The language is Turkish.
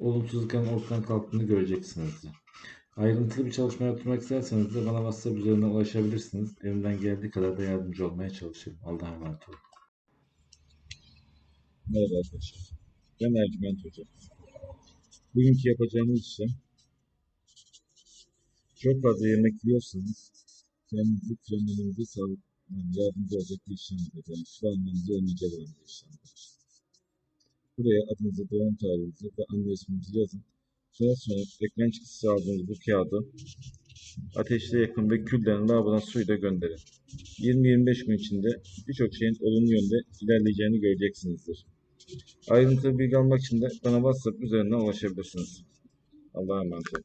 olumsuzlukların ortadan kalktığını göreceksinizdir. Ayrıntılı bir çalışma yapmak isterseniz de bana WhatsApp üzerinden ulaşabilirsiniz. Elimden geldiği kadar da yardımcı olmaya çalışırım. Allah'a emanet olun. Merhaba arkadaşlar. Ben Ercüment Hoca. Bugünkü yapacağımız işlem çok fazla yemek yiyorsanız kendinizi frenlemenize sağlık yani yardımcı olacak bir işlemdir. Yani almanızı önleyecek olan bir işlemdir. Buraya adınızı, doğum tarihinizi ve anne isminizi yazın. Daha sonra ekran çıktısı aldığınız bu kağıdı ateşte yakın ve küllerin lavabodan suyla gönderin. 20-25 gün içinde birçok şeyin olumlu yönde ilerleyeceğini göreceksinizdir. Ayrıntılı bilgi almak için de bana WhatsApp üzerinden ulaşabilirsiniz. Allah'a emanet olun.